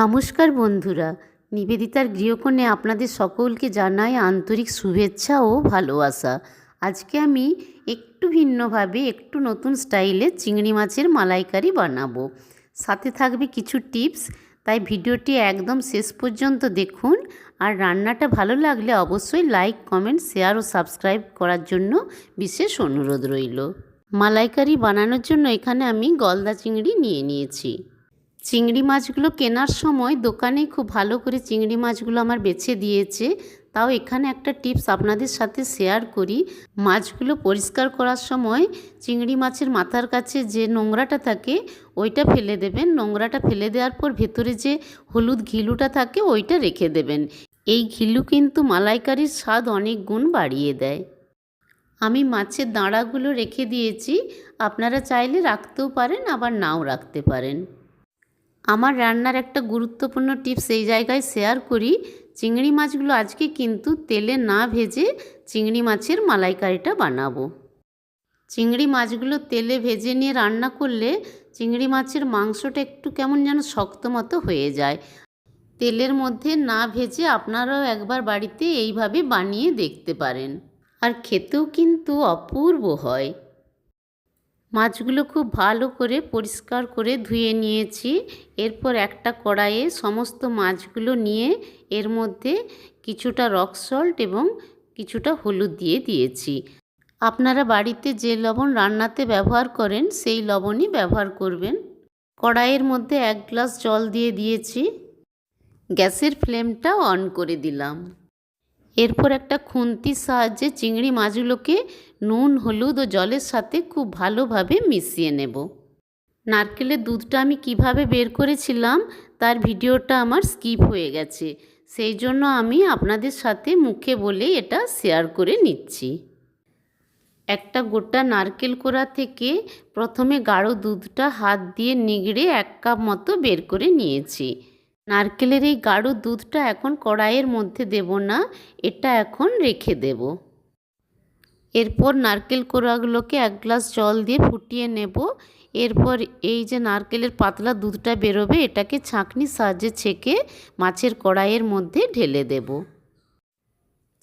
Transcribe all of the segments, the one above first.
নমস্কার বন্ধুরা, নিবেদিতার গৃহকোণে আপনাদের সকলকে জানাই আন্তরিক শুভেচ্ছা ও ভালোবাসা। আজকে আমি একটু ভিন্নভাবে একটু নতুন স্টাইলে চিংড়ি মাছের মালাইকারি বানাবো। সাথে থাকবে কিছু টিপস, তাই ভিডিওটি একদম শেষ পর্যন্ত দেখুন। আর রান্নাটা ভালো লাগলে অবশ্যই লাইক, কমেন্ট, শেয়ার ও সাবস্ক্রাইব করার জন্য বিশেষ অনুরোধ রইল। মালাইকারি বানানোর জন্য এখানে আমি গলদা চিংড়ি নিয়ে নিয়েছি। চিংড়ি মাছগুলো কেনার সময় দোকানে খুব ভালো করে চিংড়ি মাছগুলো আমার বেছে দিয়েছে। তাও এখানে একটা টিপস আপনাদের সাথে শেয়ার করি। মাছগুলো পরিষ্কার করার সময় চিংড়ি মাছের মাথার কাছে যে নোংরাটা থাকে, ওইটা ফেলে দেবেন। নোংরাটা ফেলে দেওয়ার পর ভেতরে যে হলুদ ঘিলুটা থাকে, ওইটা রেখে দেবেন। এই ঘিলু কিন্তু মালাইকারির স্বাদ অনেক গুণ বাড়িয়ে দেয়। আমি মাছের দাঁড়াগুলো রেখে দিয়েছি। আপনারা চাইলে রাখতেও পারেন, আবার নাও রাখতে পারেন। আমার রান্নার একটা গুরুত্বপূর্ণ টিপস এই জায়গায় শেয়ার করি। চিংড়ি মাছগুলো আজকে কিন্তু তেলে না ভেজে চিংড়ি মাছের মালাইকারিটা বানাবো। চিংড়ি মাছগুলো তেলে ভেজে নিয়ে রান্না করলে চিংড়ি মাছের মাংসটা একটু কেমন যেন শক্ত মতো হয়ে যায়। তেলের মধ্যে না ভেজে আপনারাও একবার বাড়িতে এইভাবে বানিয়ে দেখতে পারেন। আর খেতেও কিন্তু অপূর্ব হয়। মাছগুলো খুব ভালো করে পরিষ্কার করে ধুয়ে নিয়েছি। এরপর একটা কড়াইয়ে সমস্ত মাছগুলো নিয়ে এর মধ্যে কিছুটা রক সল্ট এবং কিছুটা হলুদ দিয়ে দিয়েছি। আপনারা বাড়িতে যে লবণ রান্নাতে ব্যবহার করেন, সেই লবণই ব্যবহার করবেন। কড়াইয়ের মধ্যে এক গ্লাস জল দিয়ে দিয়েছি। গ্যাসের ফ্লেমটা অন করে দিলাম। এরপর একটা খুন্তির সাহায্যে চিংড়ি মাছগুলোকে নুন, হলুদ ও জলের সাথে খুব ভালোভাবে মিশিয়ে নেব। নারকেলের দুধটা আমি কীভাবে বের করেছিলাম তার ভিডিওটা আমার স্কিপ হয়ে গেছে, সেই জন্য আমি আপনাদের সাথে মুখে বলে এটা শেয়ার করে নিচ্ছি। একটা গোটা নারকেল কোড়া থেকে প্রথমে গাঢ় দুধটা হাত দিয়ে নিগড়ে এক কাপ মতো বের করে নিয়েছি। নারকেলের এই গাঢ় দুধটা এখন কড়াইয়ের মধ্যে দেব না, এটা এখন রেখে দেব। এরপর নারকেল কোড়াগুলোকে এক গ্লাস জল দিয়ে ফুটিয়ে নেব। এরপর এই যে নারকেলের পাতলা দুধটা বেরোবে, এটাকে ছাঁকনির সাহায্যে ছেঁকে মাছের কড়াইয়ের মধ্যে ঢেলে দেব।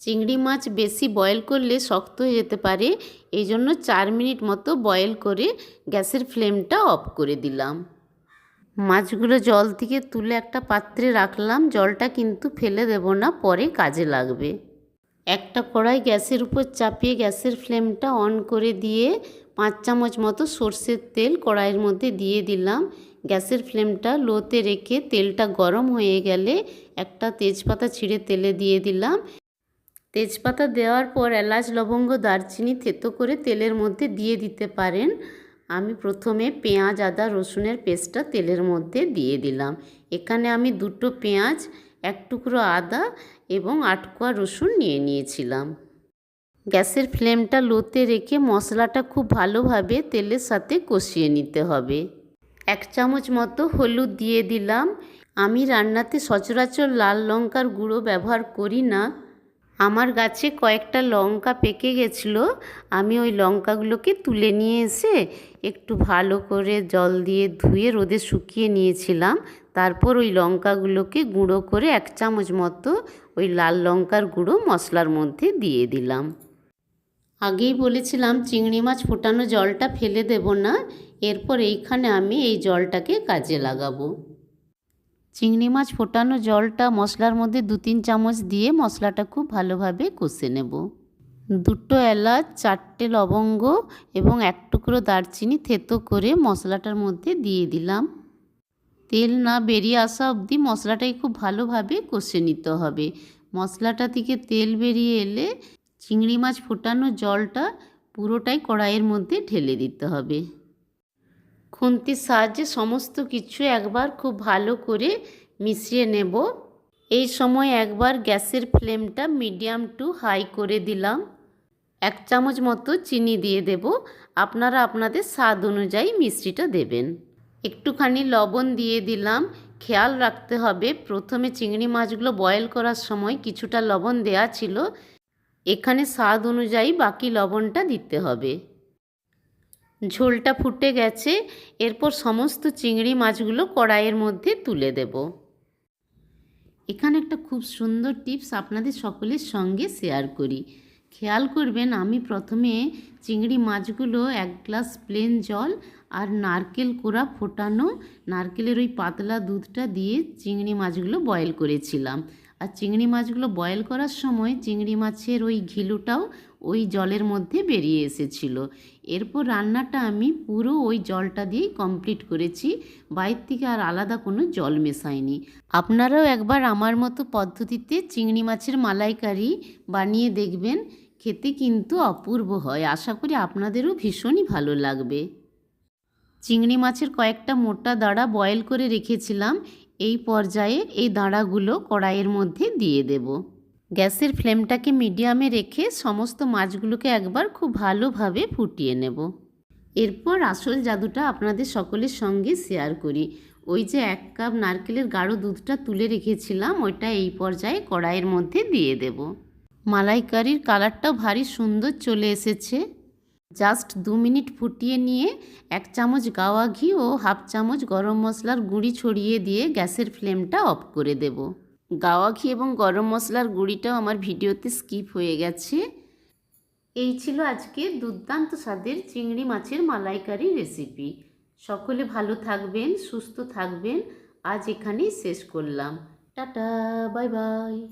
চিংড়ি মাছ বেশি বয়েল করলে শক্ত হয়ে যেতে পারে এই জন্য চার মিনিট মতো বয়েল করে গ্যাসের ফ্লেমটা অফ করে দিলাম। মাছগুলো জল থেকে তুলে একটা পাত্রে রাখলাম। জলটা কিন্তু ফেলে দেব না, পরে কাজে লাগবে। একটা কড়াই গ্যাসের উপর চাপিয়ে গ্যাসের ফ্লেমটা অন করে দিয়ে পাঁচ চামচ মতো সর্ষের তেল কড়াইয়ের মধ্যে দিয়ে দিলাম। গ্যাসের ফ্লেমটা লোতে রেখে তেলটা গরম হয়ে গেলে একটা তেজপাতা ছিঁড়ে তেলে দিয়ে দিলাম। তেজপাতা দেওয়ার পর এলাচ, লবঙ্গ, দারচিনি থেতো করে তেলের মধ্যে দিয়ে দিতে পারেন। আমি প্রথমে পেঁয়াজ, আদা, রসুনের পেস্টটা তেলের মধ্যে দিয়ে দিলাম। এখানে আমি দুটো পেঁয়াজ, এক টুকরো আদা এবং আটকোয়া রসুন নিয়ে নিয়েছিলাম। গ্যাসের ফ্লেমটা লোতে রেখে মশলাটা খুব ভালোভাবে তেলের সাথে কষিয়ে নিতে হবে। এক চামচ মতো হলুদ দিয়ে দিলাম। আমি রান্নাতে সচরাচর লাল লঙ্কার গুঁড়ো ব্যবহার করি না। আমার গাছে কয়েকটা লঙ্কা পেকে গেছিল। আমি ওই লঙ্কাগুলোকে তুলে নিয়ে এসে একটু ভালো করে জল দিয়ে ধুয়ে রোদে শুকিয়ে নিয়েছিলাম। তারপর ওই লঙ্কাগুলোকে গুঁড়ো করে এক চামচ মতো ওই লাল লঙ্কার গুঁড়ো মশলার মধ্যে দিয়ে দিলাম। আগেই বলেছিলাম, চিংড়ি মাছ ফোটানো জলটা ফেলে দেব না। এরপর এইখানে আমি এই জলটাকে কাজে লাগাবো। চিংড়ি মাছ ফোটানো জলটা মশলার মধ্যে দু তিন চামচ দিয়ে মশলাটা খুব ভালোভাবে কষে নেব। দুটো এলাচ, চারটে লবঙ্গ এবং এক টুকরো দারচিনি থেতো করে মশলাটার মধ্যে দিয়ে দিলাম। তেল না বেরিয়ে আসা অবধি মশলাটাই খুব ভালোভাবে কষে নিতে হবে। মশলাটা থেকে তেল বেরিয়ে এলে চিংড়ি মাছ ফোটানো জলটা পুরোটাই কড়াইয়ের মধ্যে ঢেলে দিতে হবে। খুন্তির সাহায্যে সমস্ত কিছু একবার খুব ভালো করে মিশিয়ে নেব। এই সময় একবার গ্যাসের ফ্লেমটা মিডিয়াম টু হাই করে দিলাম। এক চামচ মতো চিনি দিয়ে দেব। আপনারা আপনাদের স্বাদ অনুযায়ী মিষ্টিটা দেবেন। একটুখানি লবণ দিয়ে দিলাম। খেয়াল রাখতে হবে, প্রথমে চিংড়ি মাছগুলো বয়েল করার সময় কিছুটা লবণ দেয়া ছিল। এখানে স্বাদ অনুযায়ী বাকি লবণটা দিতে হবে। ঝোলটা ফুটে গেছে, এরপর সমস্ত চিংড়ি মাছগুলো কড়াইয়ের মধ্যে তুলে দেব। এখানে একটা খুব সুন্দর টিপস আপনাদের সকলের সঙ্গে শেয়ার করি। খেয়াল করবেন, আমি প্রথমে চিংড়ি মাছগুলো এক গ্লাস প্লেন জল আর নারকেল কোড়া ফোটানো, নারকেলের ওই পাতলা দুধটা দিয়ে চিংড়ি মাছগুলো বয়েল করেছিলাম। আর চিংড়ি মাছগুলো বয়েল করার সময় চিংড়ি মাছের ওই ঘিলুটাও ওই জলের মধ্যে বেরিয়ে এসেছিল। এরপর রান্নাটা আমি পুরো ওই জলটা দিয়েই কমপ্লিট করেছি। বাইর থেকে আর আলাদা কোনো জল মেশাইনি। আপনারাও একবার আমার মতো পদ্ধতিতে চিংড়ি মাছের মালাইকারি বানিয়ে দেখবেন। খেতে কিন্তু অপূর্ব হয়। আশা করি আপনাদেরও ভীষণই ভালো লাগবে। চিংড়ি মাছের কয়েকটা মোটা দাঁড়া বয়েল করে রেখেছিলাম। এই পর্যায়ে এই দাঁড়াগুলো কড়াইয়ের মধ্যে দিয়ে দেব। গ্যাসের ফ্লেমটাকে মিডিয়ামে রেখে সমস্ত মাছগুলোকে একবার খুব ভালোভাবে ফুটিয়ে নেব। এরপর আসল জাদুটা আপনাদের সকলের সঙ্গে শেয়ার করি। ওই যে এক কাপ নারকেলের গাঢ় দুধটা তুলে রেখেছিলাম, ওইটা এই পর্যায়ে কড়াইয়ের মধ্যে দিয়ে দেব। মালাইকারির কালারটাও ভারী সুন্দর চলে এসেছে। জাস্ট দু মিনিট ফুটিয়ে নিয়ে এক চামচ গাওয়া ঘি ও হাফ চামচ গরম মশলার গুঁড়ি ছড়িয়ে দিয়ে গ্যাসের ফ্লেমটা অফ করে দেব। গাওয়া ঘি এবং গরম মশলার গুঁড়িটাও আমার ভিডিওতে স্কিপ হয়ে গেছে। এই ছিল আজকে দুর্দান্ত স্বাদের চিংড়ি মাছের মালাইকারি রেসিপি। সকলে ভালো থাকবেন, সুস্থ থাকবেন। আজ এখানেই শেষ করলাম। Tata, bye bye.